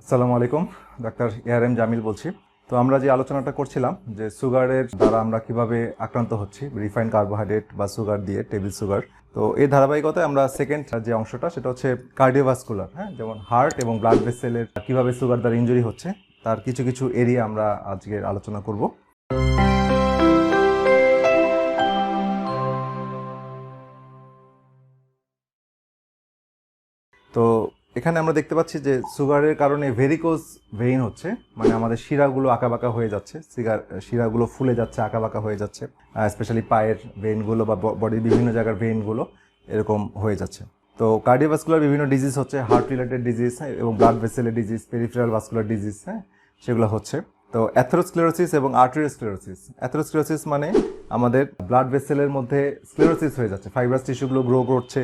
আসসালামু আলাইকুম, doctor AR M Jamil বলছি। তো আমরা যে আলোচনাটা করছিলাম যে সুগারের দ্বারা আমরা কীভাবে আক্রান্ত হচ্ছি, রিফাইন্ড কার্বোহাইড্রেট বা সুগার দিয়ে, টেবিল সুগার। তো এই ধারাবাহিকতায় আমরা সেকেন্ড যে অংশটা, সেটা হচ্ছে কার্ডিওভাস্কুলার হ্যাঁ? যেমন হার্ট এবং ব্লাড ভেসেলের কীভাবে সুগার দ্বারা ইঞ্জুরি হচ্ছে, তার কিছু কিছু এরিয়া আমরা আজকে আলোচনা করব। তো এখানে আমরা দেখতে পাচ্ছি যে সুগারের কারণে ভেরিকোজ ভেইন হচ্ছে মানে আমাদের শিরাগুলো আঁকাবাঁকা হয়ে যাচ্ছে, সিগার শিরাগুলো ফুলে যাচ্ছে, আঁকাবাঁকা হয়ে যাচ্ছে স্পেশালি পায়ের ভেইনগুলো বা বডির বিভিন্ন জায়গার ভেইনগুলো এরকম হয়ে যাচ্ছে। তো কার্ডিওভাস্কুলার বিভিন্ন ডিজিজ হচ্ছে হার্ট রিলেটেড ডিজিজ এবং ব্লাড ভেসেলের ডিজিজ পেরিফেরাল ভাস্কুলার ডিজিজ হ্যাঁ সেগুলো হচ্ছে। তো অ্যাথেরোস্ক্লেরোসিস এবং আর্টেরিওস্ক্লেরোসিস অ্যাথেরোস্ক্লেরোসিস মানে আমাদের ব্লাড ভেসেলের মধ্যে স্ক্লেরোসিস হয়ে যাচ্ছে ফাইব্রাস টিস্যুগুলো গ্রো করছে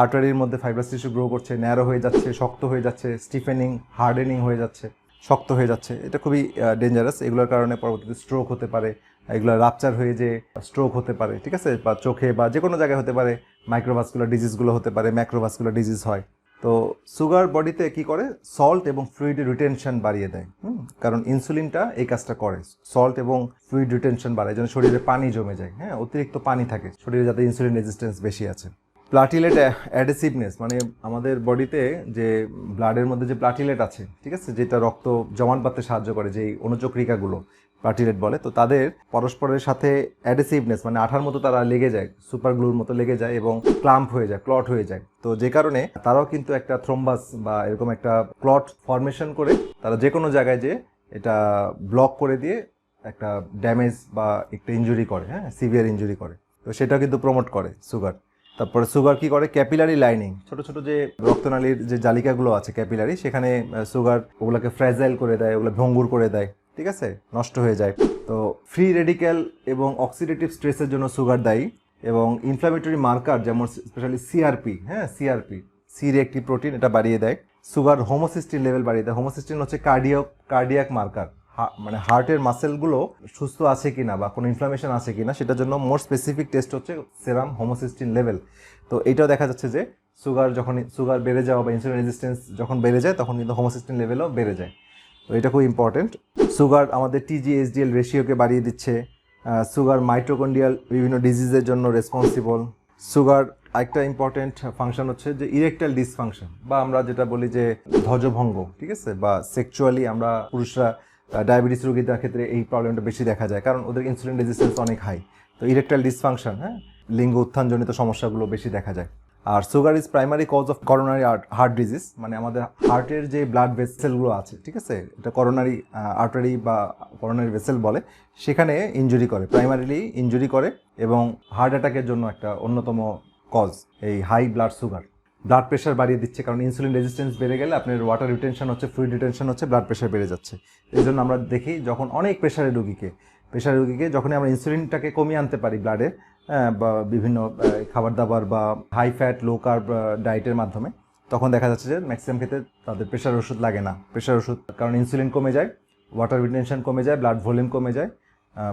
আর্টারির মধ্যে ফাইব্রাস টিস্যু গ্রো করছে ন্যারো হয়ে যাচ্ছে, শক্ত হয়ে যাচ্ছে স্টিফেনিং হার্ডেনিং হয়ে যাচ্ছে, শক্ত হয়ে যাচ্ছে। এটা খুবই ডেঞ্জারাস এগুলোর কারণে পরবর্তীতে স্ট্রোক হতে পারে, এগুলো রাপচার হয়ে যে স্ট্রোক হতে পারে, ঠিক আছে? বা চোখে বা যে কোনো জায়গায় হতে পারে মাইক্রোভাস্কুলার ডিজিজগুলো হতে পারে ম্যাক্রোভাস্কুলার ডিজিজ হয়। তো সুগার বডিতে কি করে? সল্ট এবং ফ্লুইড রিটেনশন বাড়িয়ে দেয় কারণ ইনসুলিনটা এই কাজটা করে। সল্ট এবং ফ্লুইড রিটেনশন বাড়ায়, যেন শরীরে পানি জমে যায় হ্যাঁ? অতিরিক্ত পানি থাকে, শরীরে যাতে ইনসুলিন রেজিস্ট্যান্স বেশি আছে। প্লাটিলেট অ্যাডেসিভনেস মানে আমাদের বডিতে যে ব্লাডের মধ্যে যে প্লাটিলেট আছে, ঠিক আছে, যেটা রক্ত জমান বাঁধতে সাহায্য করে, যেই অনুচক্রিকাগুলো প্লাটিলেট বলে, তো তাদের পরস্পরের সাথে অ্যাডেসিভনেস মানে আঠার মতো তারা লেগে যায় সুপার গ্লুর মতো লেগে যায় এবং ক্লাম্প হয়ে যায় ক্লট হয়ে যায়। তো যে কারণে তারাও কিন্তু একটা থ্রোম্বাস বা এরকম একটা ক্লট ফরমেশন করে, তারা যে কোনো জায়গায় যে এটা ব্লক করে দিয়ে একটা ড্যামেজ বা একটা ইঞ্জুরি করে হ্যাঁ সিভিয়ার ইঞ্জুরি করে। তো সেটা কিন্তু প্রমোট করে সুগার তারপরে সুগার কি করে? Capillary lining. ছোট ছোট যে রক্তনালীর যে জালিকাগুলো আছে ক্যাপিলারি, সেখানে সুগার ওগুলোকে ফ্র্যাজাইল করে দেয়, ওগুলো ভঙ্গুর করে দেয়, ঠিক আছে? নষ্ট হয়ে যায়। তো ফ্রি রেডিক্যাল এবং অক্সিডেটিভ স্ট্রেসের জন্য সুগার দায়ী এবং ইনফ্লামেটরি মার্কার যেমন স্পেশালি সিআরপি হ্যাঁ সিআরপি সি একটি প্রোটিন এটা বাড়িয়ে দেয়। সুগার হোমোসিস্টিন লেভেল বাড়িয়ে দেয়। হোমোসিস্টিন হচ্ছে কার্ডিয়াক কার্ডিয়াক মার্কার। মানে হার্টের মাসেলগুলো সুস্থ আছে কিনা বা কোনো ইনফ্লামেশন আছে কিনা সেটার জন্য মোর স্পেসিফিক টেস্ট হচ্ছে সেরাম হোমোসিস্টিন লেভেল তো এটাও দেখা যাচ্ছে যে সুগার যখন সুগার বেড়ে যাওয়া বা ইনসুলিন রেজিস্ট্যান্স যখন বেড়ে যায় তখন কিন্তু হোমোসিস্টিন লেভেলও বেড়ে যায়। তো এটা খুব ইম্পর্টেন্ট সুগার আমাদের টিজি এইচডিএল রেশিওকে বাড়িয়ে দিচ্ছে। সুগার মাইট্রোকন্ডিয়াল বিভিন্ন ডিজিজের জন্য রেসপন্সিবল সুগার একটা ইম্পর্টেন্ট ফাংশন হচ্ছে যে ইরেকটাইল ডিসফাংশন বা আমরা যেটা বলি যে ধ্বজভঙ্গ, ঠিক আছে? বা সেক্সুয়ালি আমরা পুরুষরা ডায়াবেটিস রোগীদের ক্ষেত্রে এই প্রবলেমটা বেশি দেখা যায়। কারণ ওদের ইনসুলিন রেজিস্ট্যান্স অনেক হাই তো ইরেকটাইল ডিসফাংশন হ্যাঁ? লিঙ্গ উত্থানজনিত সমস্যাগুলো বেশি দেখা যায়। আর sugar is primary cause of coronary heart disease মানে আমাদের হার্টের যে ব্লাড ভেসেলগুলো আছে, ঠিক আছে? এটা করোনারি আর্টারি বা করোনারি ভেসেল বলে, সেখানে ইঞ্জুরি করে। প্রাইমারিলি ইঞ্জুরি করে এবং হার্ট অ্যাটাকের জন্য একটা অন্যতম কজ এই high blood sugar blood pressure বাড়িয়ে দিচ্ছে, কারণ ইনসুলিন রেজিস্ট্যান্স বেড়ে গেলে আপনার ওয়াটার রিটেনশন হচ্ছে ফ্লুইড রিটেনশন হচ্ছে ব্লাড প্রেশার বেড়ে যাচ্ছে। এই জন্য আমরা দেখি যখন অনেক প্রেশারের রুগীকে প্রেশার রুগীকে যখনই আমরা ইনসুলিনটাকে কমিয়ে আনতে পারি ব্লাডে বা বিভিন্ন খাবার দাবার বা হাই ফ্যাট লো কার্ব ডায়েটের মাধ্যমে, তখন দেখা যাচ্ছে যে ম্যাক্সিমাম ক্ষেত্রে তাদের প্রেশার ওষুধ লাগে না। প্রেশার ওষুধ, কারণ ইনসুলিন কমে যায় ওয়াটার রিটেনশন কমে যায় ব্লাড ভলিউম কমে যায়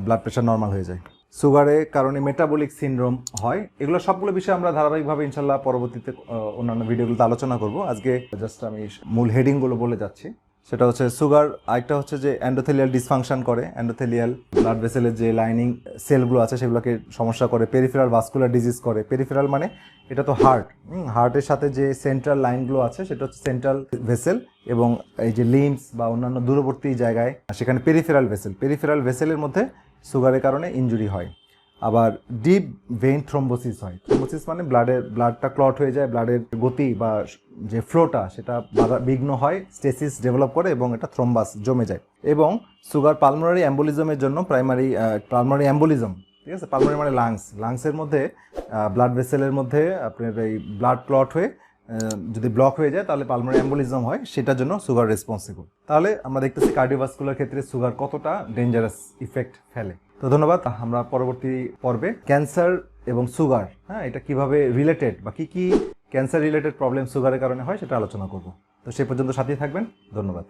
ব্লাড প্রেশার নর্মাল হয়ে যায়। সুগারের কারণে মেটাবলিক সিনড্রোম হয়। এগুলো সবগুলো বিষয়ে আমরা ধারাবাহিকভাবে ইনশাল্লাহ পরবর্তীতে অন্যান্য ভিডিওগুলোতে আলোচনা করব। আজকে জাস্ট আমি মূল হেডিংগুলো বলে যাচ্ছি। সেটা হচ্ছে সুগার, আরেকটা হচ্ছে যে অ্যান্ডোথেলিয়াল ডিসফাংশন করে। অ্যান্ডোথেলিয়াল ব্লাড ভেসেলের যে লাইনিং সেলগুলো আছে, সেগুলোকে সমস্যা করে। পেরিফেরাল ভাস্কুলার ডিজিজ করে। পেরিফেরাল মানে এটা তো হার্ট হার্টের সাথে যে সেন্ট্রাল লাইনগুলো আছে, সেটা হচ্ছে সেন্ট্রাল ভেসেল এবং এই যে লিমস বা অন্যান্য দূরবর্তী জায়গায়, সেখানে পেরিফেরাল ভেসেল পেরিফেরাল ভেসেলের মধ্যে সুগারের কারণে ইঞ্জুরি হয়। আবার ডিপ ভেইন থ্রোম্বোসিস হয়। থ্রোম্বোসিস মানে ব্লাডের ব্লাডটা ক্লট হয়ে যায় ব্লাডের গতি বা যে ফ্লোটা সেটা বাধা, বিঘ্ন হয় স্টেসিস ডেভেলপ করে এবং এটা থ্রোম্বাস জমে যায়। এবং সুগার পালমোনারি অ্যাম্বুলিজমের জন্য প্রাইমারি পালমোনারি অ্যাম্বুলিজম ঠিক আছে? পালমোনারি মানে লাংস লাংসের মধ্যে ব্লাড ভেসেলের মধ্যে আপনার এই ব্লাড ক্লট হয়ে যদি ব্লক হয়ে যায়, তাহলে পালমোনারি অ্যাম্বুলিজম হয়, সেটার জন্য সুগার রেসপন্সিবল তাহলে আমরা দেখতেছি কার্ডিওভাস্কুলার ক্ষেত্রে সুগার কতটা ডেঞ্জারাস ইফেক্ট ফেলে। তো ধন্যবাদ, আমরা পরবর্তী পর্বে ক্যান্সার এবং সুগার হ্যাঁ এটা কীভাবে রিলেটেড বা কী কী ক্যান্সার রিলেটেড প্রবলেম সুগারের কারণে হয় সেটা আলোচনা করব। তো সে পর্যন্ত সাথেই থাকবেন, ধন্যবাদ।